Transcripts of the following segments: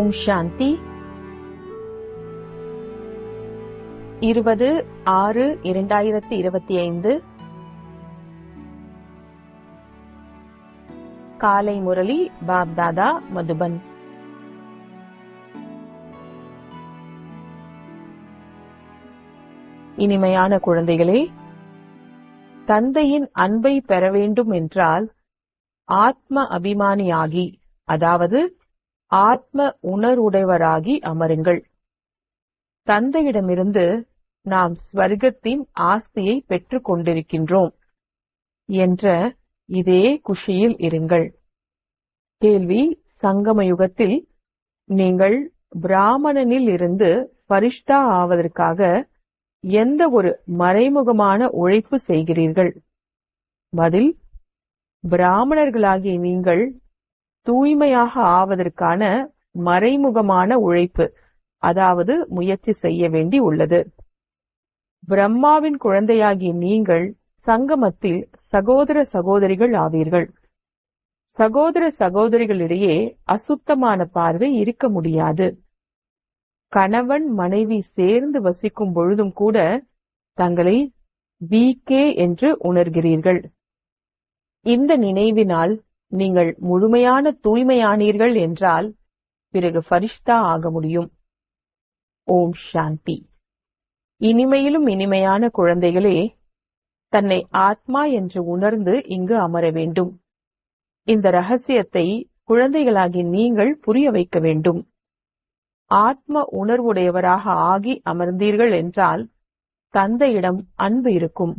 ஓம் சாந்தி. இருபது ஆறு இரண்டாயிரத்தி இருபத்தி ஐந்து. காலை முரளி பாப்தாதா மதுபன். இனிமையான குழந்தைகளே தந்தையின் அன்பை பெற வேண்டும் என்றால் ஆத்ம அபிமானியாகி அதாவது ஆத்ம உணர்வுடையவராகி அமருங்கள். தந்தையிடமிருந்து நாம் ஸ்வர்க்கத்தின் ஆஸ்தியை பெற்றுக் கொண்டிருக்கின்றோம் என்ற இதே குஷியில் இருங்கள். கேள்வி சங்கமயுகத்தில் நீங்கள் பிராமணனில் இருந்து பரிஷ்டா ஆவதற்காக எந்த ஒரு மறைமுகமான உழைப்பு செய்கிறீர்கள்? பதில் பிராமணர்களாகிய நீங்கள் தூய்மையாக ஆவதற்கான மறைமுகமான உழைப்பு அதாவது முயற்சி செய்ய வேண்டி உள்ளது. பிரம்மாவின் குழந்தையாகிய நீங்கள் சங்கமத்தில் சகோதர சகோதரிகள் ஆவீர்கள். சகோதர சகோதரிகளிடையே அசுத்தமான பார்வை இருக்க முடியாது. கணவன் மனைவி சேர்ந்து வசிக்கும் பொழுதும் கூட தங்களை வி கே என்று உணர்கிறீர்கள். இந்த நினைவினால் நீங்கள் முழுமையான தூய்மையானீர்கள் என்றால் பிறகு ஃபரிஷ்தா ஆக முடியும். ஓம் சாந்தி. இனிமையிலும் இனிமையான குழந்தைகளே தன்னை ஆத்மா என்று உணர்ந்து இங்கு அமர வேண்டும். இந்த ரகசியத்தை குழந்தைகளாகி நீங்கள் புரிய வைக்க வேண்டும். ஆத்ம உணர்வுடையவராக ஆகி அமர்ந்தீர்கள் என்றால் தந்தையிடம் அன்பு இருக்கும்.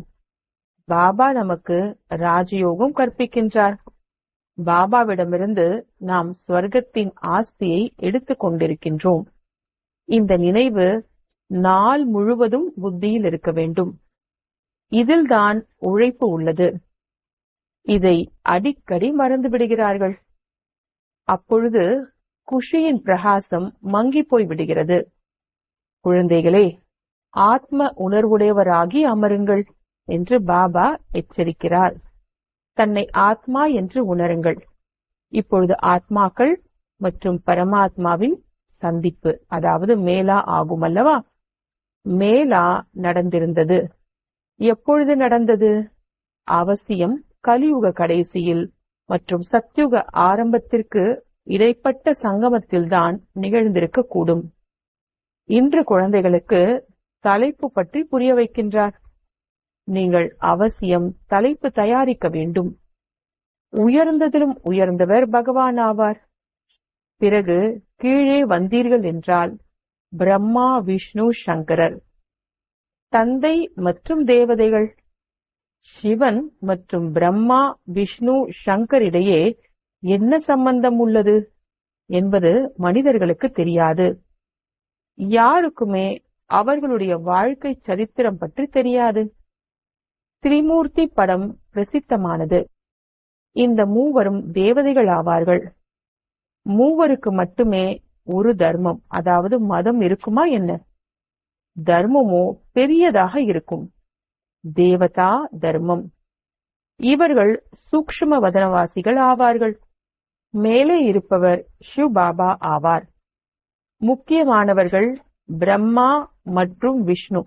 பாபா நமக்கு ராஜயோகம் கற்பிக்கின்றார். பாபாவிடமிருந்து நாம் ஸ்வர்க்கத்தின் ஆஸ்தியை எடுத்துக் கொண்டிருக்கின்றோம் இந்த நினைவு நாள் முழுவதும் புத்தியில் இருக்க வேண்டும். இதில்தான் உழைப்பு உள்ளது. இதை அடிக்கடி மறந்து விடுகிறார்கள் அப்பொழுது குஷியின் பிரகாசம் மங்கி போய் விடுகிறது. குழந்தைகளே ஆத்ம உணர்வுடையவராகி அமருங்கள் என்று பாபா எச்சரிக்கிறார். தன்னை ஆத்மா என்று உணருங்கள். இப்பொழுது ஆத்மாக்கள் மற்றும் பரமாத்மாவின் சந்திப்பு அதாவது மேலா ஆகும் அல்லவா? மேலா நடந்திருந்தது. எப்பொழுது நடந்தது? அவசியம் கலியுக கடைசியில் மற்றும் சத்யுக ஆரம்பத்திற்கு இடைப்பட்ட சங்கமத்தில்தான் நிகழ்ந்திருக்க கூடும் இன்று குழந்தைகளுக்கு தலைப்பு பற்றி புரிய வைக்கின்றார். நீங்கள் அவசியம் தலைப்பு தயாரிக்க வேண்டும். உயர்ந்ததிலும் உயர்ந்தவர் பகவான் ஆவார். பிறகு கீழே வந்தீர்கள் என்றால் பிரம்மா விஷ்ணு சங்கரர் தந்தை மற்றும் தேவதைகள் சிவன் மற்றும் பிரம்மா விஷ்ணு சங்கர் இடையே என்ன சம்பந்தம் உள்ளது என்பது மனிதர்களுக்கு தெரியாது. யாருக்குமே அவர்களுடைய வாழ்க்கை சரித்திரம் பற்றி தெரியாது. திரிமூர்த்தி படம் பிரசித்தமானது. இந்த மூவரும் தேவதைகள் ஆவார்கள். மூவருக்கு மட்டுமே ஒரு தர்மம் அதாவது மதம் இருக்குமா என்ன? தர்மமோ பெரியதாக இருக்கும். தேவதா தர்மம். இவர்கள் சூக்ஷ்ம வதனவாசிகள் ஆவார்கள். மேலே இருப்பவர் ஷிவ் பாபா ஆவார். முக்கியமானவர்கள் பிரம்மா மற்றும் விஷ்ணு.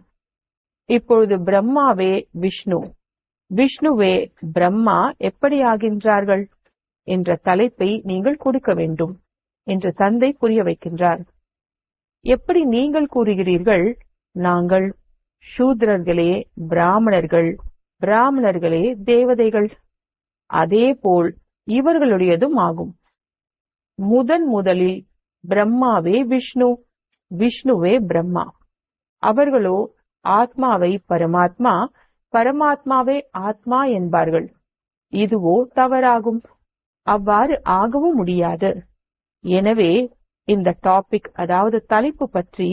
இப்பொழுது பிரம்மாவே விஷ்ணு. விஷ்ணுவே பிரம்மா எப்படி ஆகின்றார்கள் என்ற தலைப்பை நீங்கள் கொடுக்க வேண்டும் என்று தந்தை புரிய வைக்கின்றார். எப்படி நீங்கள் கூறுகிறீர்கள்? நாங்கள் சூத்ரர்களே பிராமணர்கள் பிராமணர்களே தேவதைகள். அதேபோல் இவர்களுடையதும் ஆகும். முதன் முதலில் பிரம்மாவே விஷ்ணு விஷ்ணுவே பிரம்மா. அவர்களோ ஆத்மாவை பரமாத்மா பரமாத்மாவே ஆத்மா என்பார்கள். இதுவோ தவறாகும். அவ்வாறு ஆகவும் முடியாது. எனவே இந்த டாபிக் அதாவது தலைப்பு பற்றி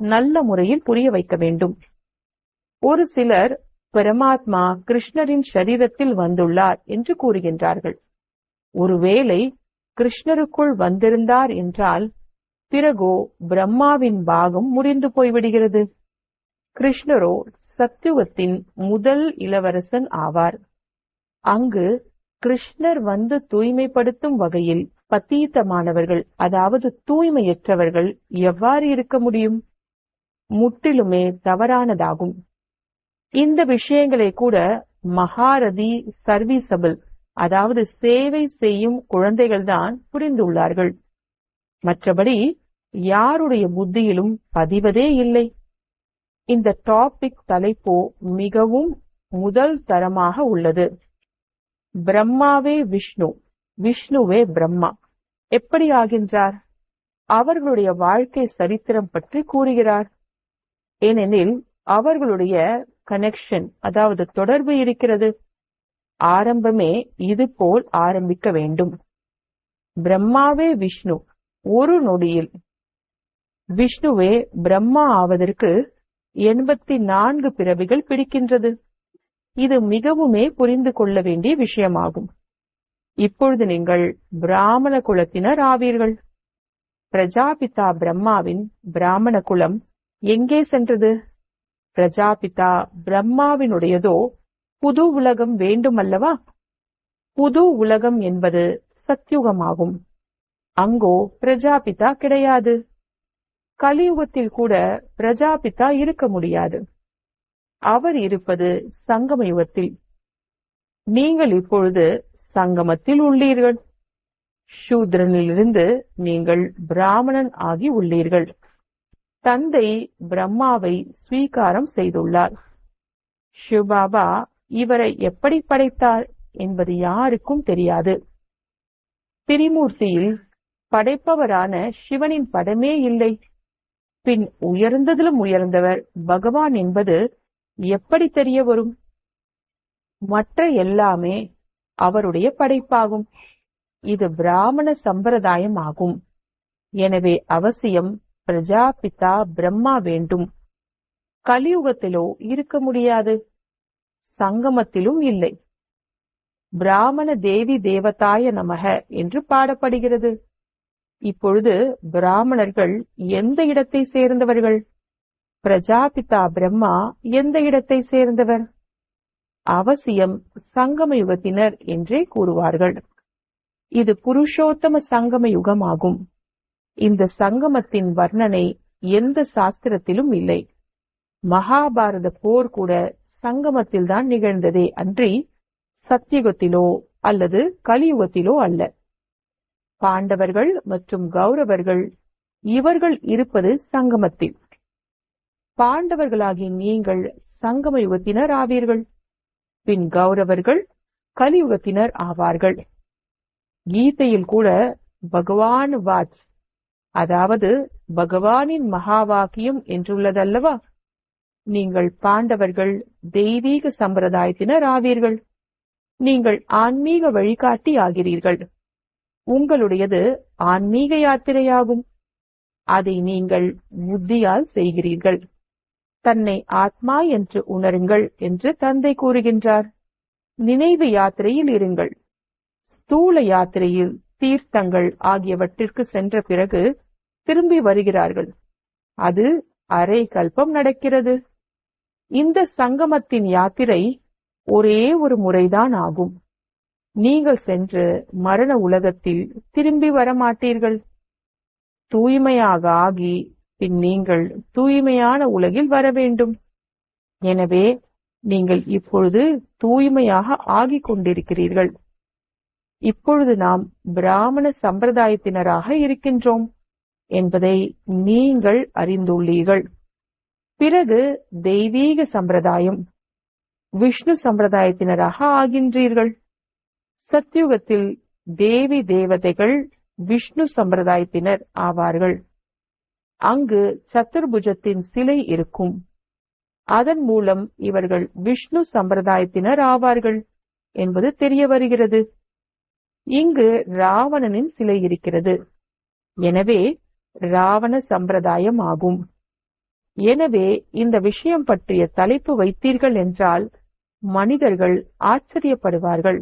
நல்ல முறையில் புரிய வைக்க வேண்டும். ஒரு சிலர் பரமாத்மா கிருஷ்ணரின் சரீரத்தில் வந்துள்ளார் என்று கூறுகின்றார்கள். ஒருவேளை கிருஷ்ணருக்குள் வந்திருந்தார் என்றால் பிறகோ பிரம்மாவின் பாகம் முடிந்து போய்விடுகிறது. கிருஷ்ணரோ சத்துவத்தின் முதல் இளவரசன் ஆவார். அங்கு கிருஷ்ணர் வந்து தூய்மைப்படுத்தும் வகையில் பத்தீத்தமானவர்கள் அதாவது தூய்மையற்றவர்கள் எவ்வாறு இருக்க முடியும்? முற்றிலுமே தவறானதாகும். இந்த விஷயங்களை கூட மகாரதி சர்வீசபிள் அதாவது சேவை செய்யும் குழந்தைகள்தான் புரிந்துள்ளார்கள். மற்றபடி யாருடைய புத்தியிலும் பதிவதே இல்லை. இந்த டாபிக் தலைப்போ மிகவும் முதல் தரமாக உள்ளது. பிரம்மாவே விஷ்ணு. விஷ்ணுவே பிரம்மா. எப்படி ஆகின்றார்? அவர்களுடைய வாழ்க்கை சரித்திரம் பற்றி கூறுகிறார். ஏனெனில் அவர்களுடைய கனெக்ஷன் அதாவது தொடர்பு இருக்கிறது. ஆரம்பமே இது போல் ஆரம்பிக்க வேண்டும். பிரம்மாவே விஷ்ணு. ஒரு நொடியில். விஷ்ணுவே பிரம்மா ஆவதற்கு எண்பத்தி நான்கு பிறவிகள் பிடிக்கின்றது. இது மிகவுமே புரிந்து கொள்ள வேண்டிய விஷயமாகும். இப்பொழுது நீங்கள் பிராமண குலத்தினர் ஆவீர்கள். பிரஜாபிதா பிரம்மாவின் பிராமண குலம் எங்கே சென்றது? பிரஜாபிதா பிரம்மாவினுடையதோ புது உலகம் வேண்டுமல்லவா? புது உலகம் என்பது சத்யுகமாகும். அங்கோ பிரஜாபிதா கிடையாது. கலியுகத்தில் கூட பிரஜாபிதா இருக்க முடியாது. அவர் இருப்பது சங்கம யுகத்தில் நீங்கள் இப்பொழுது சங்கமத்தில் உள்ளீர்கள். சூத்ரனிலிருந்து நீங்கள் பிராமணன் ஆகி உள்ளீர்கள். தந்தை பிரம்மாவை ஸ்வீகாரம் செய்துள்ளார். சிவபாபா இவரை எப்படி படைத்தார் என்பது யாருக்கும் தெரியாது. திரிமூர்த்தியில் படைப்பவரான சிவனின் படமே இல்லை. பின் உயர்ந்ததிலும் உயர்ந்தவர். பகவான் என்பது எப்படி தெரிய வரும் மற்ற எல்லாமே அவருடைய படைப்பாகும். இது பிராமண சம்பிரதாயம் ஆகும். எனவே அவசியம் பிரஜாபிதா பிரம்மா வேண்டும். கலியுகத்திலோ இருக்க முடியாது. சங்கமத்திலும் இல்லை. பிராமண தேவி தேவதாய நமக என்று பாடப்படுகிறது. இப்பொழுது பிராமணர்கள் எந்த இடத்தை சேர்ந்தவர்கள்? பிரஜாபிதா பிரம்மா எந்த இடத்தை சேர்ந்தவர்? அவசியம் சங்கம யுகத்தினர் என்றே கூறுவார்கள். இது புருஷோத்தம சங்கம யுகமாகும் இந்த சங்கமத்தின் வர்ணனை எந்த சாஸ்திரத்திலும் இல்லை. மகாபாரத போர் கூட சங்கமத்தில்தான் நிகழ்ந்ததே அன்றி சத்தியுகத்திலோ அல்லது கலியுகத்திலோ அல்ல. பாண்டவர்கள் மற்றும் கௌரவர்கள் இவர்கள் இருப்பது சங்கமத்தில். பாண்டவர்களாகி நீங்கள் சங்கம யுகத்தினர் ஆவீர்கள். பின் கௌரவர்கள் கலியுகத்தினர் ஆவார்கள். கீதையில் கூட பகவான் வாச் அதாவது பகவானின் மகாவாக்கியம் என்றுள்ளதல்லவா? நீங்கள் பாண்டவர்கள் தெய்வீக சம்பிரதாயத்தினர் ஆவீர்கள். நீங்கள் ஆன்மீக வழிகாட்டி ஆகிறீர்கள் உங்களுடையது ஆன்மீக யாத்திரையாகும். அதை நீங்கள் புத்தியால் செய்கிறீர்கள். தன்னை ஆத்மா என்று உணருங்கள் என்று தந்தை கூறுகின்றார். நினைவு யாத்திரையில் இருங்கள். ஸ்தூல யாத்திரையில் தீர்த்தங்கள் ஆகியவற்றிற்கு சென்ற பிறகு திரும்பி வருகிறார்கள். அது அரை கல்பம் நடக்கிறது. இந்த சங்கமத்தின் யாத்திரை ஒரே ஒரு முறைதான் ஆகும். நீங்கள் சென்று மரண உலகத்தில் திரும்பி வரமாட்டீர்கள். தூய்மையாக ஆகி பின் நீங்கள் தூய்மையான உலகில் வர வேண்டும். எனவே நீங்கள் இப்பொழுது தூய்மையாக ஆகிக் கொண்டிருக்கிறீர்கள். இப்பொழுது நாம் பிராமண சம்பிரதாயத்தினராக இருக்கின்றோம் என்பதை நீங்கள் அறிந்துள்ளீர்கள். பிறகு தெய்வீக சம்பிரதாயம் விஷ்ணு சம்பிரதாயத்தினராக ஆகின்றீர்கள். சத்யுகத்தில் தேவி தேவதைகள் விஷ்ணு சம்பிரதாயத்தினர் ஆவார்கள். அங்கு சத்துர்புஜத்தின் சிலை இருக்கும். அதன் மூலம் இவர்கள் விஷ்ணு சம்பிரதாயத்தினர் ஆவார்கள் என்பது தெரிய வருகிறது. இங்கு ராவணனின் சிலை இருக்கிறது. எனவே ராவண சம்பிரதாயம் ஆகும். எனவே இந்த விஷயம் பற்றிய தலைப்பு வைத்தீர்கள் என்றால் மனிதர்கள் ஆச்சரியப்படுவார்கள்.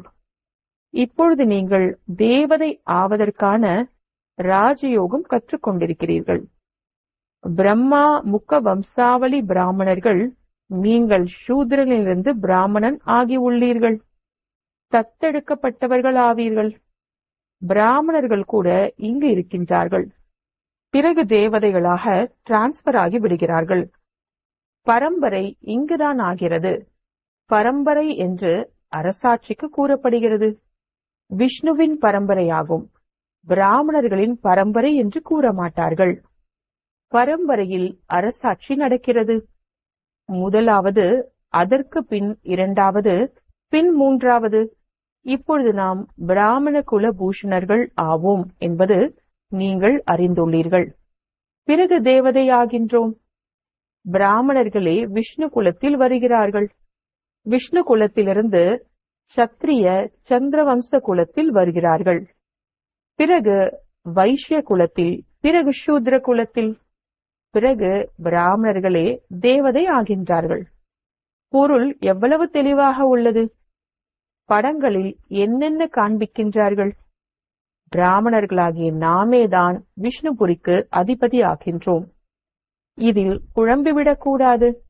இப்பொழுது நீங்கள் தேவதை ஆவதற்கான ராஜயோகம் கற்றுக்கொண்டிருக்கிறீர்கள். பிரம்மா முக்க வம்சாவளி பிராமணர்கள் நீங்கள் சூத்திரனிலிருந்து பிராமணன் ஆகி உள்ளீர்கள். தத்தெடுக்கப்பட்டவர்கள் ஆவீர்கள் பிராமணர்கள் கூட இங்கு இருக்கின்றார்கள். பிறகு தேவதைகளாக டிரான்ஸ்பர் ஆகி விடுகிறார்கள். பரம்பரை இங்குதான் ஆகிறது. பரம்பரை என்று அரசாட்சிக்கு கூறப்படுகிறது. விஷ்ணுவின் பரம்பரையாகும். பிராமணர்களின் பரம்பரை என்று கூற மாட்டார்கள் பரம்பரையில் அரசாட்சி நடக்கிறது. முதலாவது அதற்கு பின் இரண்டாவது பின் மூன்றாவது. இப்பொழுது நாம் பிராமண குல பூஷணர்கள் ஆவோம் என்பது நீங்கள் அறிந்துள்ளீர்கள். பிறகு தேவதையாகின்றோம் பிராமணர்களே விஷ்ணு குலத்தில் வருகிறார்கள். விஷ்ணு குலத்திலிருந்து சத்திரிய சந்திரவம்ச குலத்தில் வருகிறார்கள். பிறகு வைஷ்ய குலத்தில் பிறகு சூத்ர குலத்தில் பிறகு பிராமணர்களே தேவதை ஆகின்றார்கள். பொருள் எவ்வளவு தெளிவாக உள்ளது? படங்களில் என்னென்ன காண்பிக்கின்றார்கள்? பிராமணர்களாகிய நாமேதான் விஷ்ணுபுரிக்கு அதிபதி ஆகின்றோம். இதில் குழம்பிவிடக் கூடாது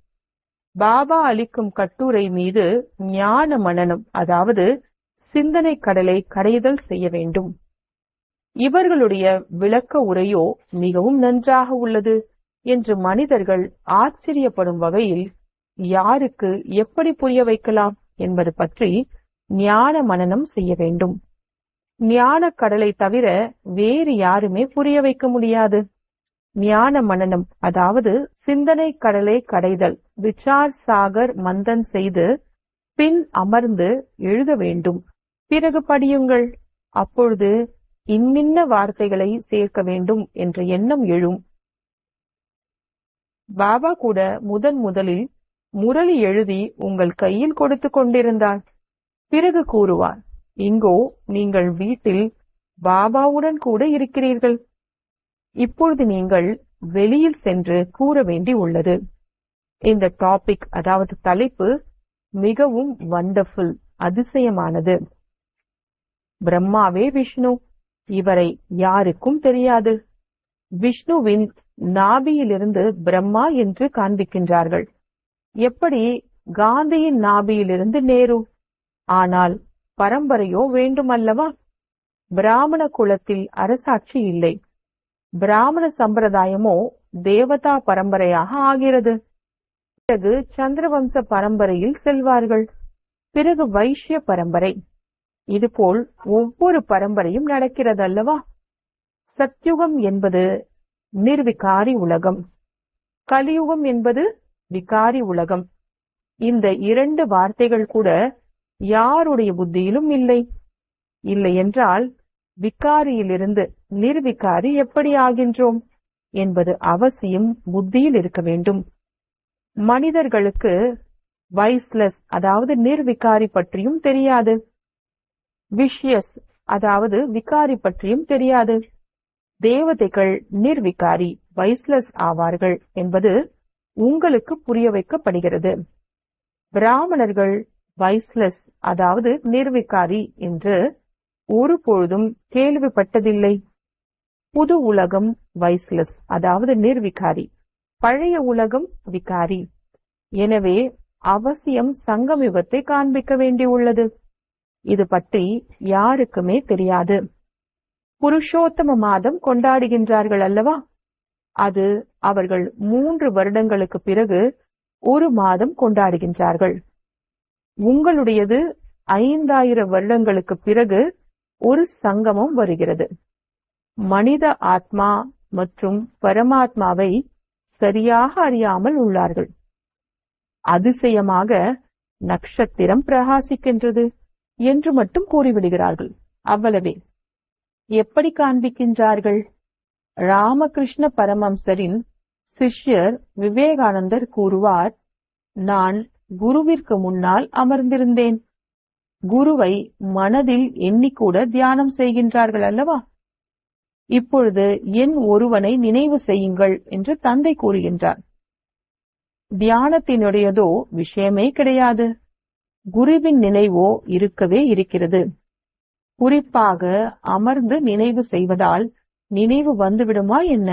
பாபா அளிக்கும் கட்டுரை மீது ஞான மனனம் அதாவது சிந்தனை கடலை கடைதல் செய்ய வேண்டும். இவர்களுடைய விளக்க உரையோ மிகவும் நன்றாக உள்ளது என்று மனிதர்கள் ஆச்சரியப்படும் வகையில் யாருக்கு எப்படி புரிய வைக்கலாம் என்பது பற்றி ஞான மனனம் செய்ய வேண்டும். ஞான கடலை தவிர வேறு யாருமே புரிய வைக்க முடியாது. ஞான மனனம் அதாவது சிந்தனை கடலை கடைதல் விசார் சாகர் மந்தன் செய்து பின் அமர்ந்து எழுத வேண்டும். பிறகு படியுங்கள். அப்பொழுது இன்னின்ன வார்த்தைகளை சேர்க்க வேண்டும் என்ற எண்ணம் எழும். பாபா கூட முதன் முதலில் முரளி எழுதி உங்கள் கையில் கொடுத்து கொண்டிருந்தார். பிறகு கூறுவார் இங்கோ நீங்கள் வீட்டில் பாபாவுடன் கூட இருக்கிறீர்கள். இப்பொழுது நீங்கள் வெளியில் சென்று கூற வேண்டி உள்ளது. இந்த டாபிக் அதாவது தலைப்பு மிகவும் வண்டர்ஃபுல் அதிசயமானது. பிரம்மாவே விஷ்ணு இவரை யாருக்கும் தெரியாது. விஷ்ணுவின் நாபியிலிருந்து பிரம்மா என்று காண்பிக்கின்றார்கள். எப்படி காந்தியின் நாபியிலிருந்து நேரு? ஆனால் பரம்பரையோ வேண்டுமல்லவா? பிராமண குலத்தில் அரசாட்சி இல்லை. பிராமண சம்பிரதாயமோ தேவதா பரம்பரையாக ஆகிறது. பிறகு சந்திரவம்ச பரம்பரையில் செல்வார்கள். பிறகு வைஷ்ய பரம்பரை. இதுபோல் ஒவ்வொரு பரம்பரையும் நடக்கிறது அல்லவா சத்யுகம் என்பது நிர்விகாரி உலகம். கலியுகம் என்பது விகாரி உலகம். இந்த இரண்டு வார்த்தைகள் கூட யாருடைய புத்தியிலும் இல்லை. இல்லை என்றால் விகாரியிலிருந்து நிர்விகாரி எப்படி ஆகின்றோம் என்பது அவசியம் புத்தியில் இருக்க வேண்டும். மனிதர்களுக்கு வைஸ்லெஸ் அதாவது நிர்விகாரி பற்றியும் தெரியாது. விஷயஸ் அதாவது விகாரி பற்றியும் தெரியாது. தேவதைகள் நிர்விகாரி வைஸ்லெஸ் ஆவார்கள் என்பது உங்களுக்கு புரிய வைக்கப்படுகிறது. பிராமணர்கள் வைஸ்லெஸ் அதாவது நிர்விகாரி என்று ஒரு பொழுதும் கேள்விப்பட்டதில்லை. புது உலகம் வைஸ்லெஸ் அதாவது நிர்விகாரி. பழைய உலகம் விகாரி. எனவே அவசியம் சங்கமிகத்தை காண்பிக்க வேண்டியுள்ளது. இது பற்றி யாருக்குமே தெரியாது. புருஷோத்தம மாதம் கொண்டாடுகின்றார்கள் அல்லவா? அது அவர்கள் மூன்று வருடங்களுக்கு பிறகு ஒரு மாதம் கொண்டாடுகின்றார்கள். உங்களுடையது ஐந்தாயிரம் வருடங்களுக்கு பிறகு ஒரு சங்கமம் வருகிறது. மனித ஆத்மா மற்றும் பரமாத்மாவை சரியாக அறியாமல் உள்ளார்கள். அதிசயமாக நட்சத்திரம் பிரகாசிக்கின்றது என்று மட்டும் கூறிவிடுகிறார்கள். அவ்வளவே. எப்படி காண்பிக்கின்றார்கள்? ராமகிருஷ்ண பரமம்சரின் சிஷ்யர் விவேகானந்தர் கூறுவார் நான் குருவிற்கு முன்னால் அமர்ந்திருந்தேன். குருவை மனதில் எண்ணிக்கூட தியானம் செய்கின்றார்கள் அல்லவா? இப்பொழுது என் ஒருவனை நினைவு செய்யுங்கள் என்று தந்தை கூறுகின்றார். தியானத்தினுடையதோ விஷயமே கிடையாது. குருவின் நினைவோ இருக்கவே இருக்கிறது. குறிப்பாக அமர்ந்து நினைவு செய்வதால் நினைவு வந்துவிடுமா என்ன?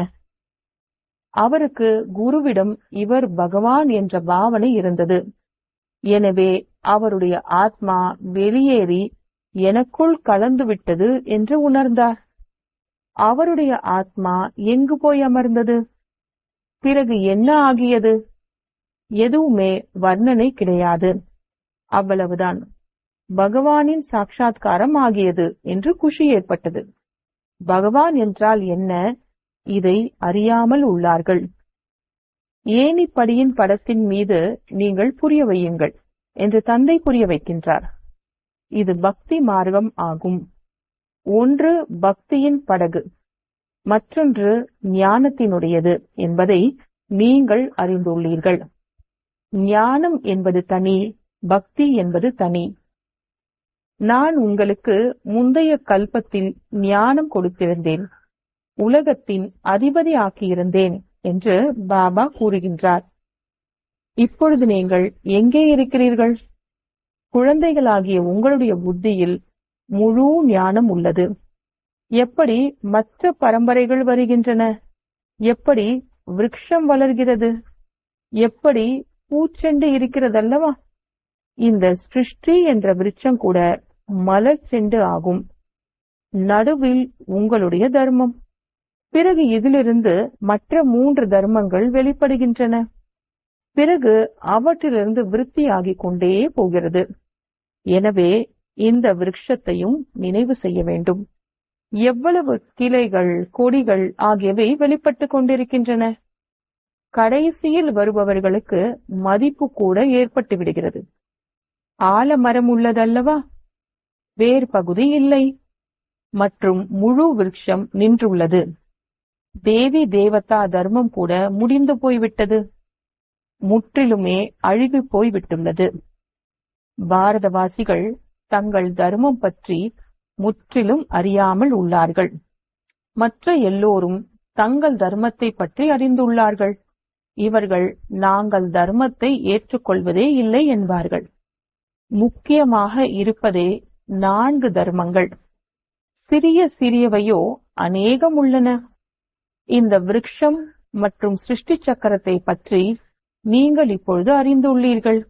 அவருக்கு குருவிடம் இவர் பகவான் என்ற பாவனை இருந்தது. எனவே அவருடைய ஆத்மா வெளியேறி எனக்குள் கலந்து விட்டது என்று உணர்ந்தார். அவருடைய ஆத்மா எங்கு போய் அமர்ந்தது? பிறகு என்ன ஆகியது? எதுவுமே வர்ணனை கிடையாது. அவ்வளவுதான். பகவானின் சாட்சா்காரம் ஆகியது என்று குஷி ஏற்பட்டது. பகவான் என்றால் என்ன? இதை அறியாமல் உள்ளார்கள். ஏணிப்படியின் படத்தின் மீது நீங்கள் புரிய வையுங்கள். என்று தந்தை புரிய வைக்கின்றார். இது பக்தி மார்க்கம் ஆகும். ஒன்று பக்தியின் படகு மற்றொன்று ஞானத்தினுடையது என்பதை நீங்கள் அறிந்துள்ளீர்கள். ஞானம் என்பது தனி பக்தி என்பது தனி. நான் உங்களுக்கு முந்தைய கல்பத்தில் ஞானம் கொடுத்திருந்தேன் உலகத்தின் அதிபதி ஆக்கியிருந்தேன் என்று பாபா கூறுகின்றார். இப்பொழுது நீங்கள் எங்கே இருக்கிறீர்கள்? குழந்தைகளாகிய உங்களுடைய புத்தியில் முழு ஞானம் உள்ளது. எப்படி மற்ற பரம்பரைகள் வருகின்றன? எப்படி விருட்சம் வளர்கிறது? எப்படி பூச்செண்டு இருக்கிறதல்லவா? இந்த சிருஷ்டி என்ற விருட்சம் கூட மலர் செண்டு ஆகும். நடுவில் உங்களுடைய தர்மம். பிறகு இதிலிருந்து மற்ற மூன்று தர்மங்கள் வெளிப்படுகின்றன. பிறகு அவற்றிலிருந்து விருத்தியாகிக் கொண்டே போகிறது. எனவே இந்த விருட்சத்தையும் நினைவு செய்ய வேண்டும். எவ்வளவு கிளைகள் கொடிகள் ஆகியவை வெளிப்பட்டு கொண்டிருக்கின்றன? கடைசியில் வருபவர்களுக்கு மதிப்பு கூட ஏற்பட்டு விடுகிறது. ஆலமரம் உள்ளதல்லவா? வேர் பகுதி இல்லை. மற்றும் முழு விருட்சம் நின்றுள்ளது. தேவி தேவதா தர்மம் கூட முடிந்து போய்விட்டது. முற்றிலுமே அழுகி போய்விட்டுள்ளது. பாரதவாசிகள் தங்கள் தர்மம் பற்றி முற்றிலும் அறியாமல் உள்ளார்கள். மற்ற எல்லோரும் தங்கள் தர்மத்தை பற்றி அறிந்துள்ளார்கள். இவர்கள் நாங்கள் தர்மத்தை ஏற்றுக்கொள்வதே இல்லை என்பார்கள். முக்கியமாக இருப்பதே நான்கு தர்மங்கள். சிறிய சிறியவையோ அநேகம் உள்ளன. இந்த விருட்சம் மற்றும் சிருஷ்டி சக்கரத்தை பற்றி நீங்கள் இப்பொழுது அறிந்துள்ளீர்கள்.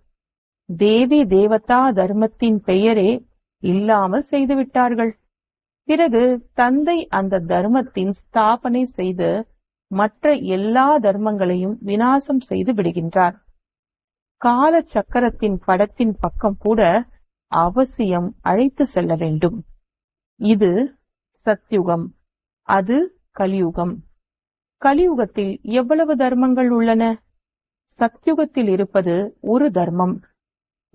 தேவி தேவதா தர்மத்தின் பெயரே இல்லாமல் செய்துவிட்டார்கள். பிறகு தந்தை அந்த தர்மத்தின் ஸ்தாபனை செய்து மற்ற எல்லா தர்மங்களையும் வினாசம் செய்து விடுகின்றார். கால சக்கரத்தின் படத்தின் பக்கம் கூட அவசியம் அழைத்து செல்ல வேண்டும். இது சத்யுகம். அது கலியுகம். கலியுகத்தில் எவ்வளவு தர்மங்கள் உள்ளன? சத்யுகத்தில் இருப்பது ஒரு தர்மம்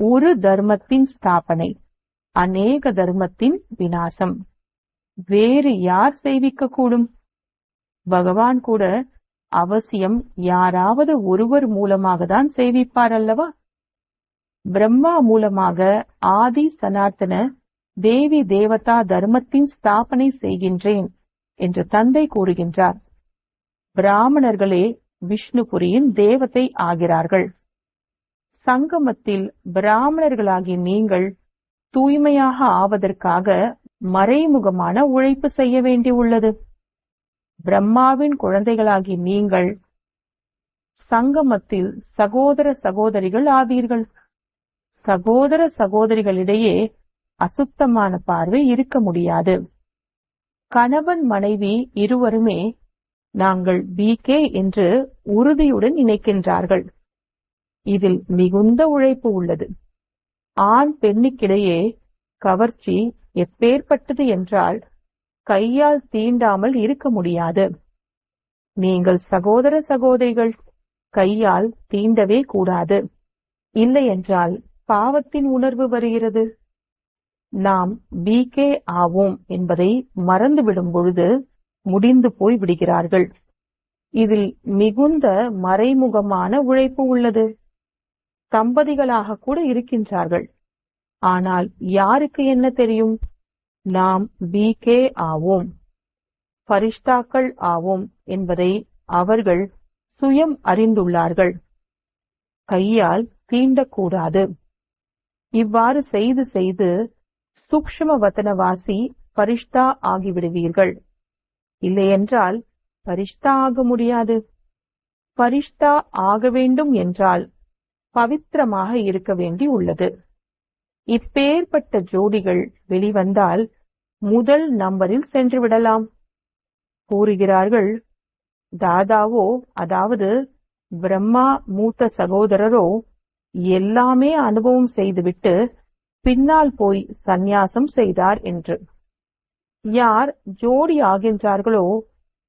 ஒரு தர்மத்தின் ஸ்தாபனை அநேக தர்மத்தின் வினாசம் வேறு யார் செய்விக்க கூடும் பகவான் கூட அவசியம் யாராவது ஒருவர் மூலமாக தான் செய்விப்பார் அல்லவா? பிரம்மா மூலமாக ஆதி சனாத்தன தேவி தேவதா தர்மத்தின் ஸ்தாபனை செய்கின்றேன் என்று தந்தை கூறுகின்றார். பிராமணர்களே விஷ்ணுபுரியின் தேவதை ஆகிறார்கள். சங்கமத்தில் பிராமணர்களாகி நீங்கள் தூய்மையாக ஆவதற்காக மறைமுகமான உழைப்பு செய்ய வேண்டியுள்ளது பிரம்மாவின் குழந்தைகளாகி நீங்கள் சங்கமத்தில் சகோதர சகோதரிகள் ஆவீர்கள். சகோதர சகோதரிகளிடையே அசுத்தமான பார்வை இருக்க முடியாது. கணவன் மனைவி இருவருமே நாங்கள் பிகே என்று உறுதியுடன் நினைக்கின்றார்கள் இதில் மிகுந்த உழைப்பு உள்ளது. ஆண் பெண்ணுக்கிடையே கவர்ச்சி எப்பேற்பட்டது என்றால் கையால் தீண்டாமல் இருக்க முடியாது. நீங்கள் சகோதர சகோதரிகள் கையால் தீண்டவே கூடாது. இல்லை என்றால் பாவத்தின் உணர்வு வருகிறது. நாம் பிகே ஆவோம் என்பதை மறந்துவிடும் பொழுது முடிந்து போய் விடுகிறார்கள். இதில் மிகுந்த மறைமுகமான உழைப்பு உள்ளது. தம்பதிகளாக கூட இருக்கின்றார்கள். ஆனால் யாருக்கு என்ன தெரியும்? நாம் பிகே ஆவோம். பரிஷ்டாக்கள் ஆவோம் என்பதை அவர்கள் சுயம் அறிந்துள்ளார்கள். கையால் தீண்டக்கூடாது. இவ்வாறு செய்து செய்து சூக்ஷ்ம வத்தனவாசி பரிஷ்டா ஆகிவிடுவீர்கள். இல்லையென்றால் பரிஷ்தா ஆக முடியாது. பரிஷ்தா ஆக வேண்டும் என்றால் பவித்திரமாக இருக்க வேண்டி உள்ளது. இப்பேற்பட்ட ஜோடிகள் வெளிவந்தால் முதல் நம்பரில் சென்று விடலாம். கூறுகிறார்கள் தாதாவோ அதாவது பிரம்மா மூத்த சகோதரரோ எல்லாமே அனுபவம் செய்துவிட்டு பின்னால் போய் சந்நியாசம் செய்தார் என்று. யார் ஜோடி ஆகின்றார்களோ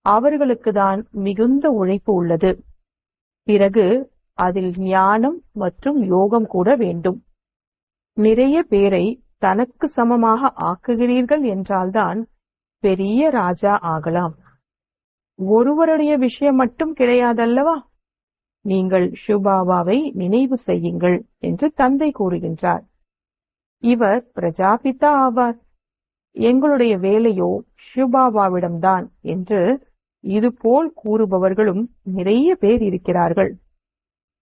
அவர்களுக்கு தான் மிகுந்த உழைப்பு உள்ளது. பிறகு அதில் ஞானம் மற்றும் யோகம் கூட வேண்டும். நிறைய பேரை தனக்கு சமமாக ஆக்குகிறீர்கள் என்றால்தான் பெரிய ராஜா ஆகலாம். ஒருவருடைய விஷயம் மட்டும் கிடையாதல்லவா? நீங்கள் ஷுபாபாவை நினைவு செய்யுங்கள் என்று தந்தை கூறுகின்றார். இவர் பிரஜாபிதா ஆவார். எங்களுடைய வேலையோ ஷுபாபாவிடம்தான் என்று இதுபோல் கூறுபவர்களும் நிறைய பேர் இருக்கிறார்கள்.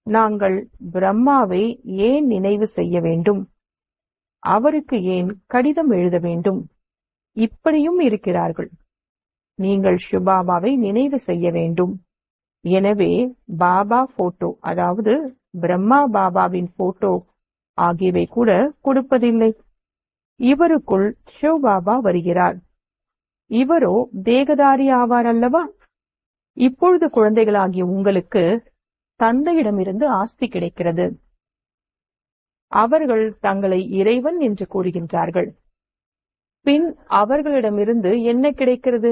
நாங்கள் பிரம்மாவை ஏன் நினைவு செய்ய வேண்டும்? அவருக்கு ஏன் கடிதம் எழுத வேண்டும்? இப்படியும் இருக்கிறார்கள். நீங்கள் ஷுபாபாவை நினைவு செய்ய வேண்டும். எனவே பாபா போட்டோ அதாவது பிரம்மா பாபாவின் போட்டோ ஆகியவை கூட கொடுப்பதில்லை. இவருக்குள் ஷிவ் பாபா வருகிறார். இவரோ தேகதாரி ஆவார் அல்லவா இப்பொழுது குழந்தைகளாகிய உங்களுக்கு தந்தையிடமிருந்து ஆஸ்தி கிடைக்கிறது. அவர்கள் தங்களை இறைவன் என்று கூறுகின்றார்கள். பின் அவர்களிடமிருந்து என்ன கிடைக்கிறது?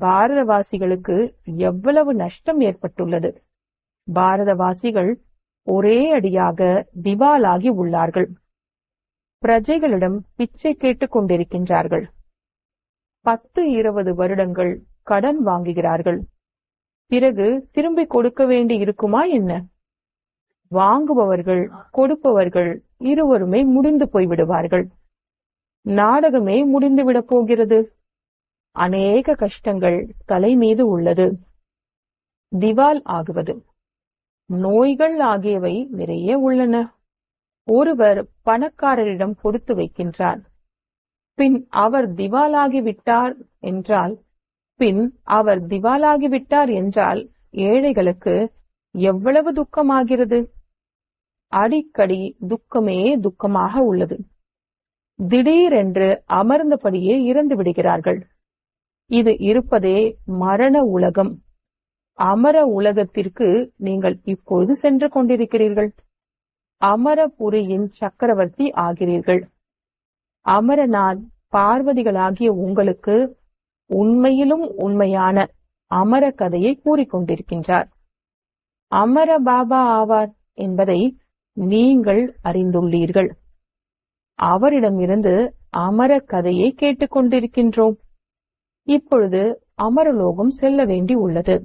பாரதவாசிகளுக்கு எவ்வளவு நஷ்டம் ஏற்பட்டுள்ளது? பாரதவாசிகள் ஒரே அடியாக திவாலாகி உள்ளார்கள். பிரஜைகளிடம் பிச்சை கேட்டுக் கொண்டிருக்கின்றார்கள். பத்து இருபது வருடங்கள் கடன் வாங்குகிறார்கள். பிறகு திரும்பி கொடுக்க வேண்டி இருக்குமா என்ன? வாங்குபவர்கள் கொடுப்பவர்கள் இருவருமே முடிந்து போய்விடுவார்கள். நாடகமே முடிந்துவிடப் போகிறது. அநேக கஷ்டங்கள் தலை மீது உள்ளது. திவால் ஆகுவது. நோய்கள் ஆகியவை நிறைய உள்ளன. ஒருவர் பணக்காரரிடம் கொடுத்து வைக்கின்றார். பின் அவர் திவாலாகிவிட்டார் என்றால் பின் அவர் திவாலாகி விட்டார் என்றால் ஏழைகளுக்கு எவ்வளவு துக்கமாகிறது? அடிக்கடி துக்கமே துக்கமாக உள்ளது. திடீரென்று அமர்ந்தபடியே இறந்து விடுகிறார்கள். இது இருப்பதே மரண உலகம். அமர உலகத்திற்கு நீங்கள் இப்பொழுது சென்று கொண்டிருக்கிறீர்கள். அமரபுரியின் சக்கரவர்த்தி ஆகிறீர்கள். அமரநாத் பார்வதிகளாகிய உங்களுக்கு உண்மையிலும் உண்மையான அமர கதையை கூறிக்கொண்டிருக்கின்றார். அமர பாபா ஆவார் என்பதை நீங்கள் அறிந்துள்ளீர்கள். அவரிடமிருந்து அமர கதையை கேட்டுக்கொண்டிருக்கின்றோம். இப்பொழுது அமரலோகம் செல்ல வேண்டி உள்ளது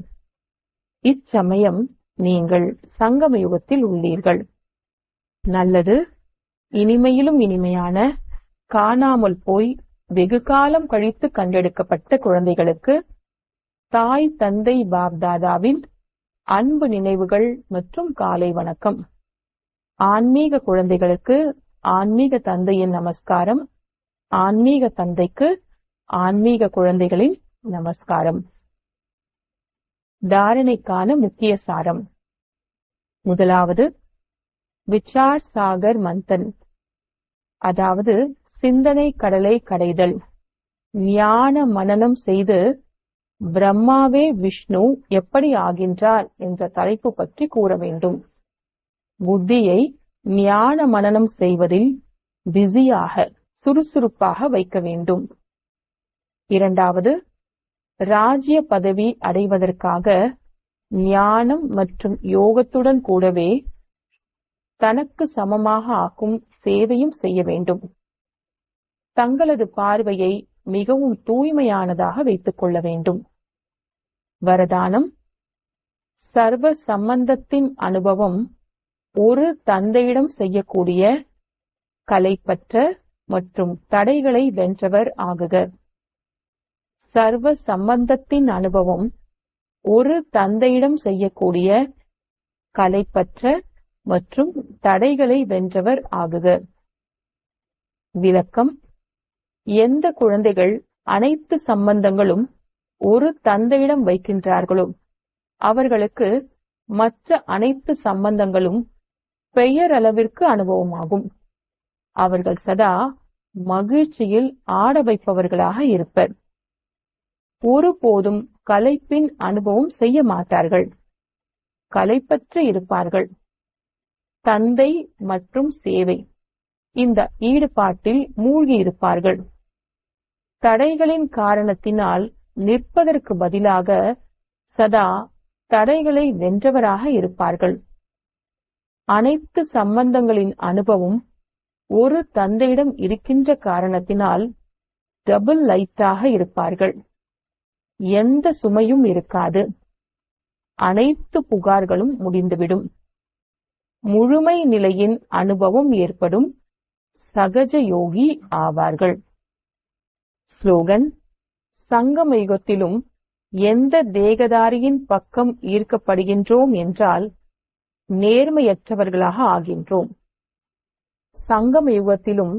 இச்சமயம் நீங்கள் சங்கம யுகத்தில் உள்ளீர்கள். நல்லது. இனிமையிலும் இனிமையான காணாமல் போய் வெகு காலம் கழித்து கண்டெடுக்கப்பட்ட குழந்தைகளுக்கு தாய் தந்தை பாப்தாதாவின் அன்பு நினைவுகள் மற்றும் காலை வணக்கம். ஆன்மீக குழந்தைகளுக்கு ஆன்மீக தந்தையின் நமஸ்காரம். ஆன்மீக தந்தைக்கு ஆன்மீக குழந்தைகளின் நமஸ்காரம். தாரணைக்கான முக்கிய சாரம். முதலாவது விச்சார் சாகர் மந்தன். அதாவது சிந்தனை கடலை கடைதல் ஞான மனனம் செய்து பிரம்மாவே விஷ்ணு எப்படி ஆகின்றார் என்ற தலைப்பு பற்றி கூற வேண்டும். புத்தியை ஞான மனனம் செய்வதில் பிஸியாக சுறுசுறுப்பாக வைக்க வேண்டும். இரண்டாவது ராஜ்ய பதவி அடைவதற்காக ஞானம் மற்றும் யோகத்துடன் கூடவே தனக்கு சமமாக ஆக்கும் சேவையும் செய்ய வேண்டும். தங்களது பார்வையை மிகவும் தூய்மையானதாக வைத்துக் கொள்ள வேண்டும். வரதானம். சர்வ சம்பந்தத்தின் அனுபவம் ஒரு தந்தையிடம் செய்யக்கூடிய கலைப்பற்ற மற்றும் தடைகளை வென்றவர் ஆகுக. சர்வ சம்பந்தத்தின் அனுபவம் ஒரு தந்தையிடம் செய்யக்கூடிய கலைப்பற்ற மற்றும் தடைகளை வென்றவர் ஆகுக. விளக்கம். எந்த குழந்தைகள் அனைத்து சம்பந்தங்களும் ஒரு தந்தையிடம் வைக்கின்றார்களோ அவர்களுக்கு மற்ற அனைத்து சம்பந்தங்களும் பெயரளவிற்கு அனுபவமாகும். அவர்கள் சதா மகிழ்ச்சியில் ஆட வைப்பவர்களாக இருப்பர். ஒருபோதும் கலைப்பின் அனுபவம் செய்ய மாட்டார்கள். கலைப்பற்று இருப்பார்கள். தந்தை மற்றும் சேவை. இந்த ஈடுபாட்டில் மூழ்கி இருப்பார்கள் தடைகளின் காரணத்தினால் நிற்பதற்கு பதிலாக சதா தடைகளை வென்றவராக இருப்பார்கள். அனைத்து சம்பந்தங்களின் அனுபவம் ஒரு தந்தையிடம் இருக்கின்ற காரணத்தினால் டபுள் லைட்டாக இருப்பார்கள். எந்த சுமையும் இருக்காது. அனைத்து புகார்களும் முடிந்துவிடும். முழுமை நிலையின் அனுபவம் ஏற்படும் சகஜ யோகி ஆவார்கள். ஸ்லோகன் சங்கமயுகத்திலும் எந்த தேகதாரியின் பக்கம் ஈர்க்கப்படுகின்றோம் என்றால் நேர்மையற்றவர்களாக ஆகின்றோம். சங்கமயுகத்திலும்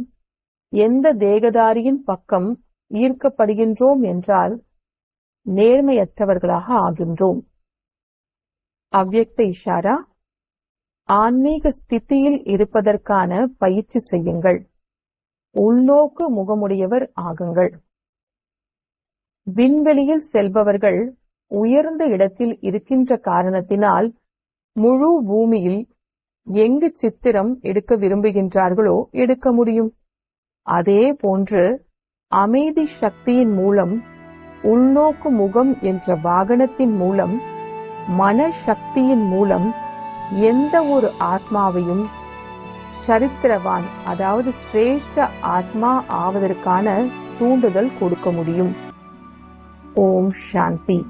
எந்த தேகதாரியின் பக்கம் ஈர்க்கப்படுகின்றோம் என்றால் நேர்மையற்றவர்களாக ஆகின்றோம். அவ்வக்த இஷாரா ஆன்மீக ஸ்திதியில் இருப்பதற்கான பயிற்சி செய்யுங்கள். உள்நோக்கு முகமுடையவர் ஆகுங்கள். விண்வெளியில் செல்பவர்கள் உயர்ந்த இடத்தில் இருக்கின்ற காரணத்தினால் முழு பூமியில் எங்கு சித்திரம் எடுக்க விரும்புகின்றார்களோ எடுக்க முடியும். அதே போன்று அமைதி சக்தியின் மூலம் உள்நோக்கு முகம் என்ற வாகனத்தின் மூலம் மன சக்தியின் மூலம் எந்த ஒரு ஆத்மாவையும் சரித்திரவான் அதாவது சிரேஷ்ட ஆத்மா ஆவதற்கான தூண்டுதல் கொடுக்க முடியும். ஓம் சாந்தி.